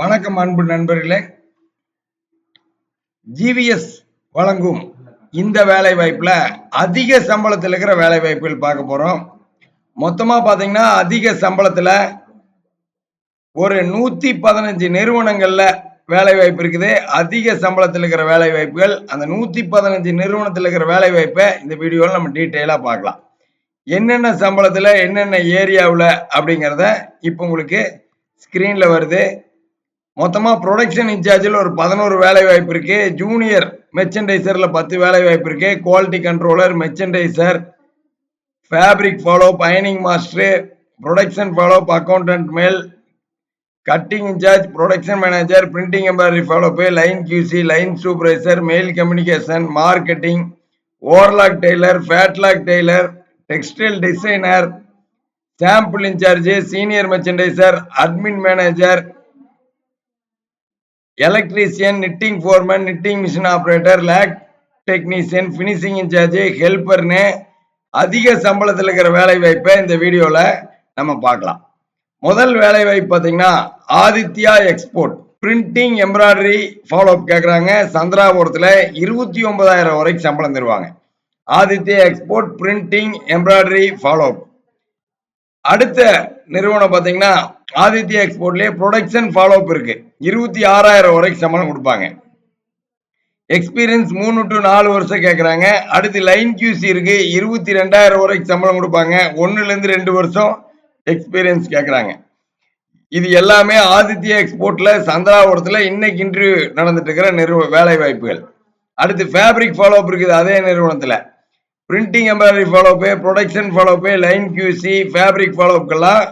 வணக்கம் அன்பு நண்பர்களே. ஜிவிஎஸ் வழங்கும் இந்த வேலை வாய்ப்புல அதிக சம்பளத்தில் இருக்கிற வேலை வாய்ப்புகள் பார்க்க போறோம். மொத்தமா பாத்தீங்கன்னா அதிக சம்பளத்துல ஒரு நூத்தி பதினஞ்சு நிறுவனங்கள்ல வேலை வாய்ப்பு இருக்குது. அதிக சம்பளத்தில் இருக்கிற வேலை வாய்ப்புகள் அந்த நூத்தி பதினஞ்சு நிறுவனத்தில் இருக்கிற வேலை வாய்ப்பை இந்த வீடியோவில் நம்ம டீட்டெயிலாக பார்க்கலாம். என்னென்ன சம்பளத்தில் என்னென்ன ஏரியாவில் அப்படிங்கிறத இப்போ உங்களுக்கு ஸ்க்ரீனில் வருது. மொத்தமா ப்ரொடக்ஷன் இன்சார்ஜில் ஒரு பதினோரு வேலை வாய்ப்பு இருக்கு. ஜூனியர் மெர்ச்சன்டைசர்ல பத்து வேலை வாய்ப்பு இருக்கு quality controller merchandiser fabric follow பயனிங் master production follow accountant மேல் cutting incharge production manager printing embroidery follow line QC line supervisor mail communication marketing overlock tailor flatlock tailor textile designer sample incharge senior merchandiser admin manager electrician knitting foreman knitting machine operator lakh technician finishing incharge ஹெல்ப்பர்னு அதிக சம்பளத்தில் இருக்கிற வேலை வாய்ப்பை இந்த வீடியோவில் நம்ம பார்க்கலாம். முதல் வேலை வாய்ப்பு பார்த்தீங்கன்னா Aditya export printing embroidery follow up கேட்குறாங்க சந்திராபுரத்தில் இருபத்தி ஒன்பதாயிரம் வரைக்கும் சம்பளம் தருவாங்க. Aditya export printing embroidery follow up அடுத்த நிறுவனம் பார்த்தீங்கன்னா ஆதித்யா எக்ஸ்போர்ட்லேயே ப்ரொடக்ஷன் ஃபாலோ அப் இருக்குது இருபத்தி ஆறாயிரம் வரைக்கும் சம்பளம் கொடுப்பாங்க. எக்ஸ்பீரியன்ஸ் மூணு டு நாலு வருஷம் கேட்குறாங்க அடுத்து லைன் கியூசி இருக்கு. இருபத்தி ரெண்டாயிரம் வரைக்கும் சம்பளம் கொடுப்பாங்க. ஒன்றுலேருந்து ரெண்டு வருஷம் எக்ஸ்பீரியன்ஸ் கேட்குறாங்க இது எல்லாமே ஆதித்ய எக்ஸ்போர்ட்ல சந்திராபுரத்தில் இன்னைக்கு இன்டர்வியூ நடந்துட்டு இருக்கிற நிறுவ வேலை வாய்ப்புகள் அடுத்து ஃபேப்ரிக் ஃபாலோ அப் இருக்குது அதே நிறுவனத்தில். Printing embroidery follow up production follow up line QC fabric ஃபாலோப்புக்கெல்லாம்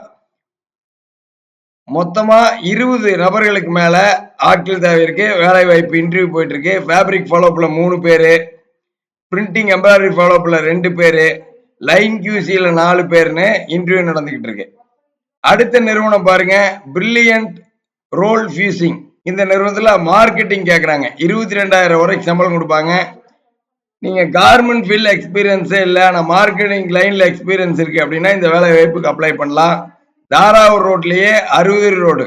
மொத்தமா இருபது நபர்களுக்கு மேல ஆட்கள் தேவை இருக்கு. வேலை வாய்ப்பு இன்டர்வியூ போயிட்டு இருக்கு ஃபேப்ரிக் ஃபாலோப்ல மூணு பேரு. பிரிண்டிங் எம்ப்ராய்டரி ஃபாலோப்ல ரெண்டு பேரு. லைன் கியூசியில நாலு பேர்னு இன்டர்வியூ நடந்துகிட்டு இருக்கு. அடுத்த நிறுவனம் பாருங்க. பிரில்லியன்ட் ரோல் ஃபியூசிங் இந்த நிறுவனத்துல மார்க்கெட்டிங் கேட்குறாங்க இருபத்தி ரெண்டாயிரம் வரைக்கும் சம்பளம் கொடுப்பாங்க. நீங்க கார்மெண்ட் ஃபீல்ட் எக்ஸ்பீரியன்ஸே இல்லை ஆனால் மார்க்கெட்டிங் லைன்ல எக்ஸ்பீரியன்ஸ் இருக்கு அப்படின்னா இந்த வேலை வாய்ப்புக்கு அப்ளை பண்ணலாம். தாராவூர் ரோட்லயே அறுபது ரோடு.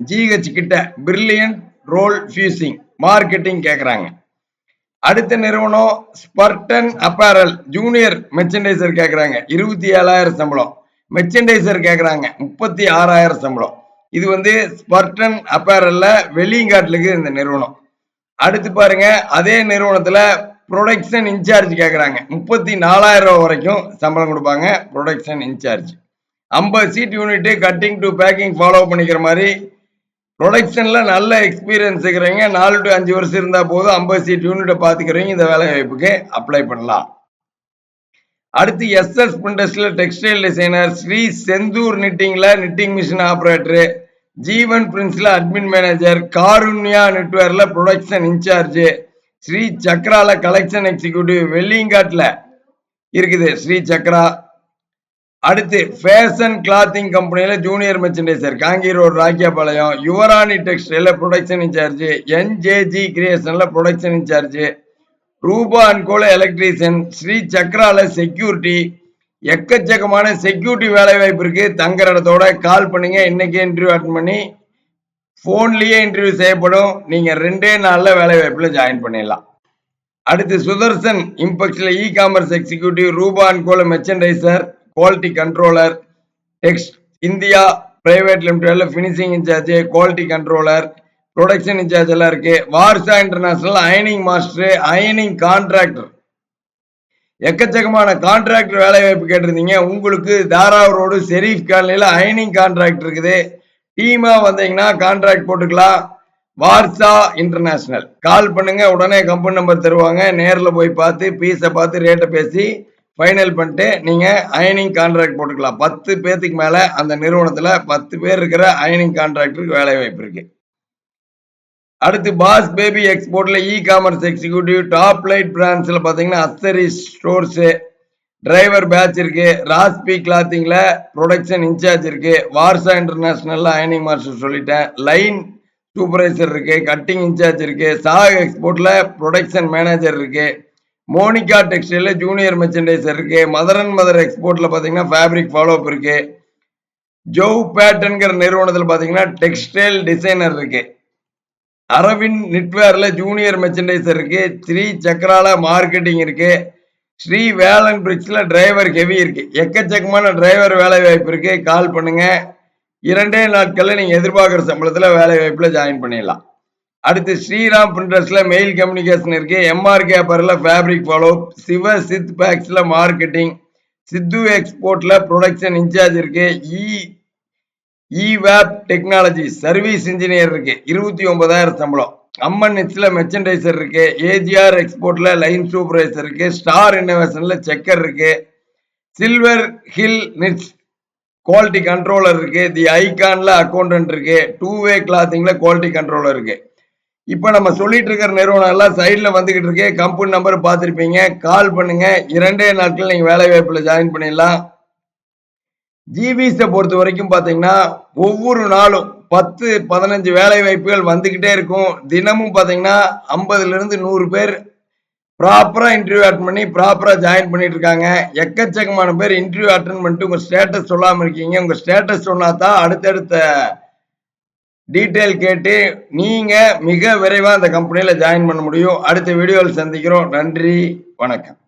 ஜிஹெச் கிட்ட பிரில்லியன் ரோல் ஃபியூசிங் மார்க்கெட்டிங் கேட்குறாங்க அடுத்த நிறுவனம் ஸ்பர்டன் அப்பேரல் ஜூனியர் மெர்ச்சன்டைசர் கேட்குறாங்க இருபத்தி ஏழாயிரம் சம்பளம். மெர்ச்சன்டைசர் கேட்குறாங்க முப்பத்தி ஆறாயிரம் சம்பளம். இது வந்து ஸ்பர்டன் அப்பேரல்ல வெளியங்காட்டிலுக்கு இந்த நிறுவனம். அடுத்து பாருங்க அதே நிறுவனத்தில் ப்ரொடக்ஷன் இன்சார்ஜ் கேட்குறாங்க முப்பத்தி நாலாயிரம் ரூபா வரைக்கும் சம்பளம் கொடுப்பாங்க ப்ரொடக்ஷன் இன்சார்ஜ் ஐம்பது seat unit cutting to packing follow பண்ணிக்கிற மாதிரி ப்ரொடக்ஷனில் நல்ல எக்ஸ்பீரியன்ஸ் இருக்கிறவங்க நாலு டு அஞ்சு வருஷம் இருந்தால் போதும் ஐம்பது சீட் யூனிட்டை பார்த்துக்கிறவங்க இந்த வேலை வாய்ப்புக்கு அப்ளை பண்ணலாம். அடுத்து எஸ்எஸ் பிரிண்டர்ஸில் டெக்ஸ்டைல் டிசைனர் ஸ்ரீ செந்தூர் நிட்டிங்கில் நிட்டிங் மிஷின் ஆப்ரேட்டரு ஜீவன் பிரின்ஸில் அட்மின் மேனேஜர் காருண்யா நெட்வேரில் ப்ரொடக்ஷன் இன்சார்ஜு ஸ்ரீ சக்ராவில் கலெக்ஷன் எக்ஸிக்யூட்டிவ் வெள்ளிங்காட்டில் இருக்குது ஸ்ரீ சக்ரா. அடுத்து ஃபேஷன் கிளாத்திங் கம்பெனியில் junior merchandiser காங்கி road Rakkiyapalayam Yuvarani டெக்ஸ்டைலில் ப்ரொடக்ஷன் இன்சார்ஜ் என்ஜேஜி கிரியேஷனில் ப்ரொடக்ஷன் இன்சார்ஜ் ரூபா அண்ட் கோல எலக்ட்ரீஷியன் ஸ்ரீ சக்ரால செக்யூரிட்டி எக்கச்சக்கமான செக்யூரிட்டி வேலை வாய்ப்பு தங்குற இடத்தோட கால் பண்ணுங்க. இன்னைக்கு இன்டர்வியூ அட்டன் பண்ணி ஃபோன்லேயே இன்டர்வியூ செய்யப்படும். நீங்கள் ரெண்டே நாளில் வேலை வாய்ப்பில் ஜாயின் பண்ணிடலாம். அடுத்து சுதர்சன் இம்பெக்ஸில் இ காமர்ஸ் எக்ஸிக்யூட்டிவ் ரூபா அண்ட் கோல merchandiser quality controller text India private லிமிடெட்ல finishing incharge quality controller production incharge எல்லாம் இருக்கு. வார்சா இன்டர்நேஷனல் அயனிங் மாஸ்டர் அயனிங் கான்ட்ராக்டர் எக்கச்சக்கமான கான்ட்ராக்டர் வேலை வாய்ப்பு கேட்டிருந்தீங்க. உங்களுக்கு தாராவூர் ரோடு ஷெரீஃப் காலனியில் அயனிங் கான்ட்ராக்ட் இருக்குது. டீமாக வந்தீங்கன்னா கான்ட்ராக்ட் போட்டுக்கலாம். வார்சா இன்டர்நேஷனல் கால் பண்ணுங்க உடனே கம்பெனி நம்பர் தருவாங்க. நேரில் போய் பார்த்து பீஸை பார்த்து ரேட்டை பேசி ஃபைனல் பண்ணிட்டு நீங்கள் அயனிங் கான்ட்ராக்ட் போட்டுக்கலாம். பத்து பேர்த்துக்கு மேலே அந்த நிறுவனத்தில் பத்து பேர் இருக்கிற அயனிங் கான்ட்ராக்டருக்கு வேலை வாய்ப்பு இருக்கு. அடுத்து boss baby எக்ஸ்போர்ட்ல e commerce executive top light பிராண்ட்ஸில் பார்த்தீங்கன்னா அஸ்தரி ஸ்டோர்ஸு டிரைவர் பேட்ச் இருக்கு. ராஸ்பி கிளாத்திங்கில் ப்ரொடக்ஷன் இன்சார்ஜ் இருக்கு. வார்சா இன்டர்நேஷ்னலில் அயனிங் மாஸ்டர் சொல்லிட்டேன். லைன் சூப்பர்வைசர் இருக்கு. கட்டிங் இன்சார்ஜ் இருக்கு. சாக் எக்ஸ்போர்ட்ல ப்ரொடக்ஷன் மேனேஜர் இருக்கு. மோனிகா டெக்ஸ்டைல ஜூனியர் மெர்ச்சன்டைஸ் இருக்கு. மதர் அண்ட் மதர் எக்ஸ்போர்ட்ல பாத்தீங்கன்னா ஃபேப்ரிக் ஃபாலோ அப் இருக்கு. ஜோவ் பேட்டன்கிற நிறுவனத்தில் பார்த்தீங்கன்னா டெக்ஸ்டைல் டிசைனர் இருக்கு. அரவிந்த் நிட்வேர்ல ஜூனியர் மெர்ச்சன்டைஸ் இருக்கு. ஸ்ரீ சக்கரால மார்க்கெட்டிங் இருக்கு. ஸ்ரீ வேலன் பிரிட்ஜில் டிரைவர் ஹெவி இருக்கு. எக்கச்சக்கமான டிரைவர் வேலை வாய்ப்பு இருக்கு. கால் பண்ணுங்க. இரண்டே நாட்களில் நீங்கள் எதிர்பார்க்குற சம்பளத்தில் வேலை வாய்ப்பில் ஜாயின் பண்ணிடலாம். அடுத்து ஸ்ரீராம் பிரிண்டர்ஸ்ல மெயில் கம்யூனிகேஷன் இருக்கு. எம்ஆர் கேப்பர்ல ஃபேப்ரிக் ஃபாலோ சிவ சித் பேக்ஸ்ல மார்க்கெட்டிங் சித்து எக்ஸ்போர்ட்ல ப்ரொடக்ஷன் இன்சார்ஜ் இருக்கு. இ இவேப் டெக்னாலஜி சர்வீஸ் இன்ஜினியர் இருக்கு. இருபத்தி ஒன்பதாயிரம் சம்பளம். அம்மன் நிட்ஸ்ல மெர்ச்சன்டைசர் இருக்கு. ஏஜிஆர் எக்ஸ்போர்ட்ல லைன் சூப்பர்வைசர் இருக்கு. ஸ்டார் இன்னோவேஷன்ல செக்கர் இருக்கு. Silver hill knits quality controller இருக்கு. தி ஐகான்ல அக்கௌண்டன்ட் இருக்கு. டூ வே கிளாத்திங்ல குவாலிட்டி கண்ட்ரோலர் இருக்கு. இப்போ நம்ம சொல்லிட்டு இருக்கிற நிறுவனம் எல்லாம் சைடில் வந்துகிட்டு இருக்கு. கம்பெனி நம்பர் பார்த்துருப்பீங்க. கால் பண்ணுங்க. இரண்டே நாட்கள் நீங்கள் வேலை வாய்ப்பில் ஜாயின் பண்ணிடலாம். ஜிபிஸை பொறுத்த வரைக்கும் பார்த்தீங்கன்னா ஒவ்வொரு நாளும் பத்து பதினஞ்சு வேலை வாய்ப்புகள் வந்துக்கிட்டே இருக்கும். தினமும் பார்த்தீங்கன்னா ஐம்பதுலேருந்து நூறு பேர் ப்ராப்பராக இன்டர்வியூ அட்டன் பண்ணி ப்ராப்பராக ஜாயின் பண்ணிட்டு இருக்காங்க. எக்கச்சக்கமான பேர் இன்டர்வியூ அட்டன் பண்ணிட்டு உங்கள் ஸ்டேட்டஸ் சொல்லாமல் இருக்கீங்க. உங்கள் ஸ்டேட்டஸ் சொன்னா தான் அடுத்தடுத்த டீட்டெயில் கேட்டு நீங்கள் மிக விரைவாக அந்த கம்பெனியில் ஜாயின் பண்ண முடியும். அடுத்த வீடியோவில் சந்திக்கிறோம். நன்றி. வணக்கம்.